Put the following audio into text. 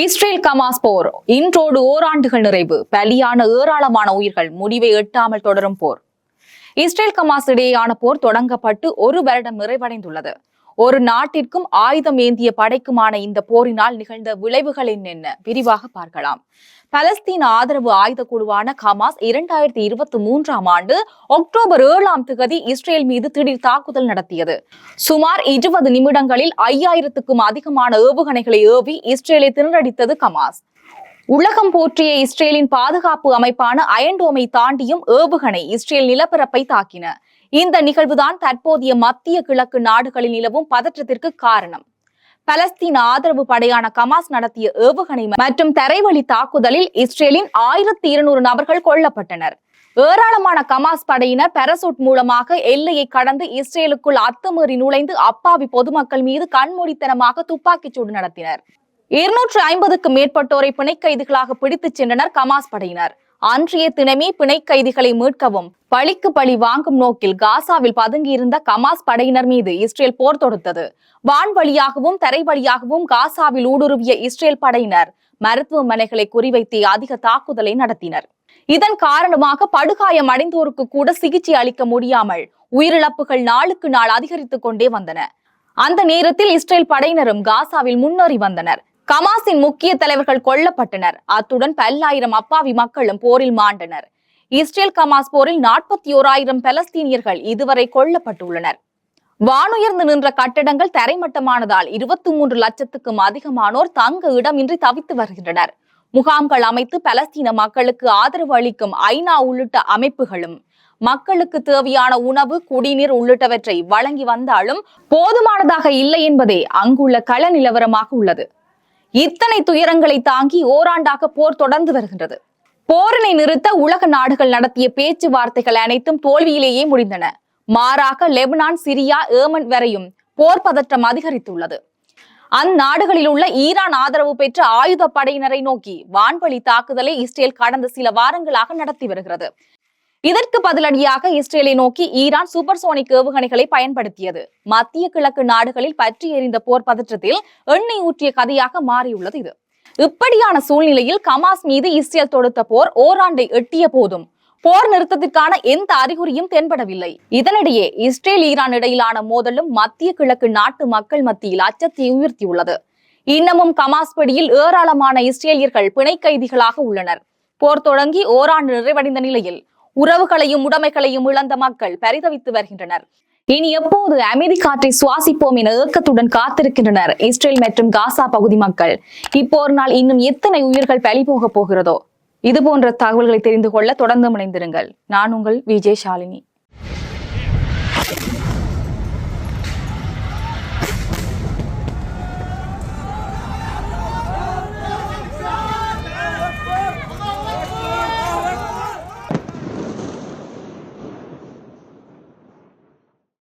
Israel Khamas போர். இன்றோடு ஓராண்டுகள் நிறைவு. பலியான ஏராளமான உயிர்கள் முடிவை எட்டாமல் தொடரும் போர். இஸ்ரேல் கமாஸ் இடையேயான போர் தொடங்கப்பட்டு ஒரு வருடம் நிறைவடைந்துள்ளது. ஒரு நாட்டிற்கும் ஆயுதம் ஏந்திய படைக்குமான இந்த போரினால் நிகழ்ந்த விளைவுகள் என்னென்ன விரிவாக பார்க்கலாம். பலஸ்தீன் ஆதரவு ஆயுத குழுவான ஹமாஸ் இரண்டாயிரத்தி இருபத்தி மூன்றாம் ஆண்டு அக்டோபர் ஏழாம் திகதி இஸ்ரேல் மீது திடீர் தாக்குதல் நடத்தியது. சுமார் இருபது நிமிடங்களில் ஐயாயிரத்துக்கும் அதிகமான ஏவுகணைகளை ஏவி இஸ்ரேலை திணறடித்தது ஹமாஸ். உலகம் போற்றிய இஸ்ரேலின் பாதுகாப்பு அமைப்பான அயன்டோமை தாண்டியும் ஏவுகணை இஸ்ரேல் நிலப்பரப்பை தாக்கின. இந்த நிகழ்வுதான் தற்போதைய மத்திய கிழக்கு நாடுகளில் நிலவும் பதற்றத்திற்கு காரணம். பலஸ்தீன் ஆதரவு படையான கமாஸ் நடத்திய ஏவுகணை மற்றும் தரைவழி தாக்குதலில் இஸ்ரேலின் ஆயிரத்தி இருநூறு நபர்கள் கொல்லப்பட்டனர். ஏராளமான கமாஸ் படையினர் பெரசூட் மூலமாக எல்லையை கடந்து இஸ்ரேலுக்குள் அத்துமீறி நுழைந்து அப்பாவி பொதுமக்கள் மீது கண்மூடித்தனமாக துப்பாக்கிச் சூடு நடத்தினர். இருநூற்று ஐம்பதுக்கு மேற்பட்டோரை பிணை கைதிகளாக பிடித்துச் சென்றனர் கமாஸ் படையினர். அன்றைய தினமே பிணை கைதிகளை மீட்கவும் பழிக்கு பழி வாங்கும் நோக்கில் காசாவில் பதுங்கியிருந்த கமாஸ் படையினர் மீது இஸ்ரேல் போர் தொடுத்தது. வான் வழியாகவும் தரை வழியாகவும் காசாவில் ஊடுருவிய இஸ்ரேல் படையினர் மருத்துவமனைகளை குறிவைத்து அதிக தாக்குதலை நடத்தினர். இதன் காரணமாக படுகாயம் அடைந்தோருக்கு கூட சிகிச்சை அளிக்க முடியாமல் உயிரிழப்புகள் நாளுக்கு நாள் அதிகரித்துக் கொண்டே வந்தன. அந்த நேரத்தில் இஸ்ரேல் படையினரும் காசாவில் முன்னேறி வந்தனர். கமாஸின் முக்கிய தலைவர்கள் கொல்லப்பட்டனர். அத்துடன் பல்லாயிரம் அப்பாவி மக்களும் போரில் மாண்டனர். இஸ்ரேல் கமாஸ் போரில் நாற்பத்தி ஓராயிரம் பலஸ்தீனியர்கள் இதுவரை கொல்லப்பட்டுள்ளனர். வானுயர்ந்து நின்ற கட்டடங்கள் தரைமட்டமானதால் இருபத்தி மூன்று லட்சத்துக்கும் அதிகமானோர் தங்க இடமின்றி தவித்து வருகின்றனர். முகாம்கள் அமைத்து பலஸ்தீன மக்களுக்கு ஆதரவு அளிக்கும் ஐநா உள்ளிட்ட அமைப்புகளும் மக்களுக்கு தேவையான உணவு குடிநீர் உள்ளிட்டவற்றை வழங்கி வந்தாலும் போதுமானதாக இல்லை என்பதே அங்குள்ள கள நிலவரமாக உள்ளது. இத்தனை துயரங்களை தாங்கி ஓராண்டாக போர் தொடர்ந்து வருகின்றது. போரினை நிறுத்த உலக நாடுகள் நடத்திய பேச்சுவார்த்தைகள் அனைத்தும் தோல்வியிலேயே முடிந்தன. மாறாக லெபனான் சிரியா ஏமன் வரையும் போர் பதற்றம் அதிகரித்துள்ளது. அந்நாடுகளில் உள்ள ஈரான் ஆதரவு பெற்ற ஆயுத படையினரை நோக்கி வான்வழி தாக்குதலை இஸ்ரேல் கடந்த சில வாரங்களாக நடத்தி வருகிறது. இதற்கு பதிலடியாக இஸ்ரேலை நோக்கி ஈரான் சூப்பர்சோனிக் ஏவுகணைகளை பயன்படுத்தியது. மத்திய கிழக்கு நாடுகளில் பற்றி எறிந்த போர் பதற்றத்தில் எண்ணெய் ஊற்றிய கதையாக மாறியுள்ளது இது. இப்படியான சூழ்நிலையில் கமாஸ் மீது இஸ்ரேல் தொடுத்த போர் ஓராண்டை எட்டிய போதும். போர் நிறுத்தத்திற்கான எந்த அறிகுறியும் தென்படவில்லை. இதனிடையே இஸ்ரேல் ஈரான் இடையிலான மோதலும் மத்திய கிழக்கு நாட்டு மக்கள் மத்தியில் அச்சத்தை உயர்த்தியுள்ளது. இன்னமும் கமாஸ் பிடியில் ஏராளமான இஸ்ரேலியர்கள் பிணை கைதிகளாக உள்ளனர். போர் தொடங்கி ஓராண்டு நிறைவடைந்த நிலையில் உறவுகளையும் உடைமைகளையும் இழந்த மக்கள் பரிதவித்து வருகின்றனர். இனி எப்போது அமைதி காற்றை சுவாசிப்போம் என ஏக்கத்துடன் காத்திருக்கின்றனர் இஸ்ரேல் மற்றும் காசா பகுதி மக்கள். இப்போர் நாள் இன்னும் எத்தனை உயிர்கள் பலி போக போகிறதோ? இது போன்ற தகவல்களை தெரிந்து கொள்ள தொடர்ந்து முனைந்திருங்கள் நான் உங்கள் விஜய் ஷாலினி.